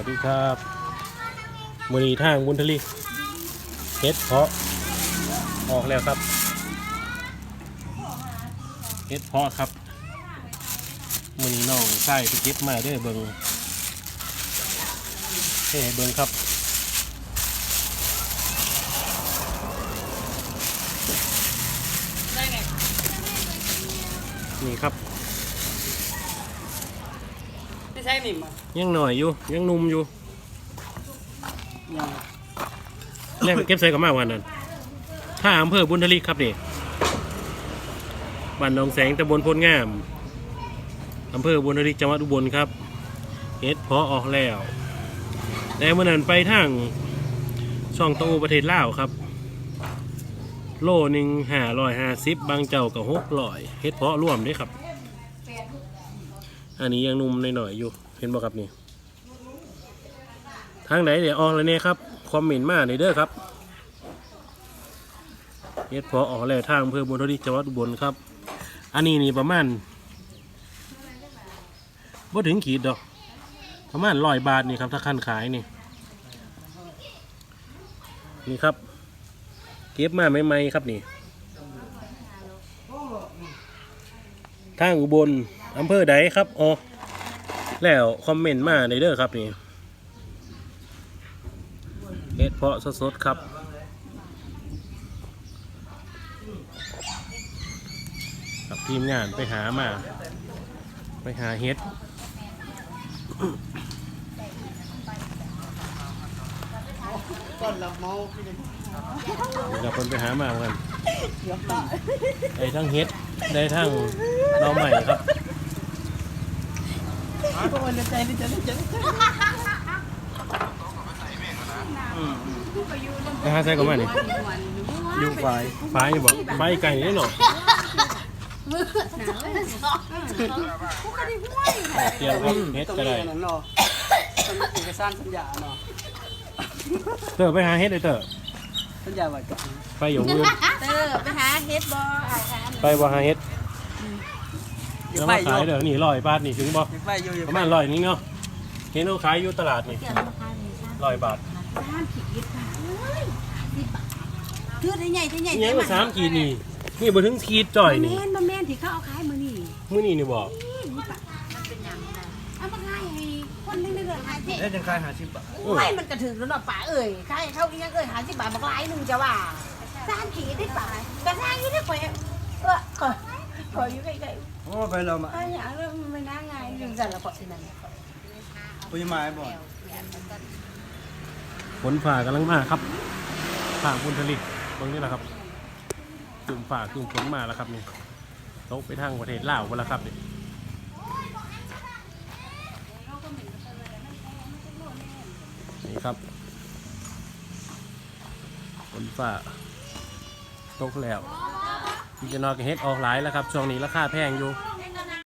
วัสดีครับมือนีทางบุญทลีเฮ็ดเพาะออกแล้วครับเฮ็ดเพาะครับมือนีน้องใส่ไปเก็บมาด้อเบิงเฮ้เบิงครับนี่ครับ ช่นิมอะยังหน่อยอยู่ยังนุ่มอยู่ยังแรกเก็บใส่กับมาวันนั้นถ้าอำเภอบุญทลีครับนี่บ้านหนองแสงตำบลพลงามอำเภอบุญทลีจังหวัดอุบลครับเฮ็ดเพาะออกแล้วแต่เมื่อนั้นไปทางช่องโตประเทศลาวครับ โลหนึ่งห้าร้อยห้าสิบบางเจ้ากับหกร้อยเฮ็ดเพาะร่วมด้วยครับ อันนี้ยังนุ่มหน่อยๆอยู่เห็นบ่ครับนี่ทางไหนเดี๋ยวออกแล้วเนี่ยครับคอมเมนต์มาในอยเด้อครับเฮ็ดพอออกแล้วทางอำเภอบุญทวีจังหวัดอุบลครับ อันนี้นี่ประมาณบ่ถึงขีดดอก ประมาณร้อยบาทนี่ครับถ้าคันขายนี่นี่ครับ เก็บมาใหม่ๆครับนี่ทางอุบล อำเภอใดครับอ๋อแล้วคอมเมนต์มาในเด้อครับนี่เห็ดเพาะสดๆครับกับทีมงานไปหามา ไปหาเห็ดก้อนละเมาเดี๋ยวกับคนไปหามาเหมือนกันเดี๋ยวต่อได้ทั้งเห็ดได้ทั้งหน่อใหม่ครับ ก็วันใจนี่จะนี่จะนี่จะไปหาใส่กับมานี่ยุ่งไฟไฟอยู่บอกฟ้าอีกไก่นี่หรอเกี่ยวกับเห็ดก็ได้เอกสารสัญญาเนาะเตอไปหาเห็ดเลยเตอสัญญาไว้ก่อนไปอยู่มือเออไปหาเฮ็ดบอไปว่หาเห็ด แล้ววไปมาอยู่ขายเดี๋ยวนี่ร้อยบาทนี่ถึงบ่เดี๋ยวไปอยู่เดี๋ยวประไปมาณร้อยนี่เนาะเห็นเขาขายอยู่ตลาดนี่เกี่ยวกับราคาหนึ่งสามร้อยบาทสามขีดค่ะเอ้ยสิบบาทคือได้ใหญ่ได้ใหญ่ยังมาสามขีดนี่นี่บ่ถึงขีดจ่อยแมนี่นบ่แมนที่เขาเอาขายมื้อนี้มื้อนี้นี่บอกนี่นี่ปะมันเป็นหยังนะเอามาขายให้คนนึงได้เลยหาสิเอ๊ะจังคายหาชิบบาทโอ้ยมันกระถึงแล้วเนาะป่าเอ้ยขายให้เขาอีกยังเอ้ยหาสิบบาทบักหลายหนึงจะว่าสามขีดได้ป่ากระทางนี้ได้ป่อยเออข อขออยู่ใกล้โอ้ไปเรามาๆถ้าอยากเรื่องมันไม่น่าง่ายเรื่องสั่นละก็สินั่นปุยไม้บ่ฝนฝ่ากำลังมาครับฝ่าบุญทลิกตรงนี้แหละครับกลุ่มฝ่ากลุ่มฝนมาแล้วครับนี่ตกไปทางประเทศลาวไปแล้วครับนี่นี่ครับฝนฝ่าตกแล้ว พี่จะนอนกับเฮ็ดออกหลายแล้วครับ ช่วงนี้ราคาแพงอยู่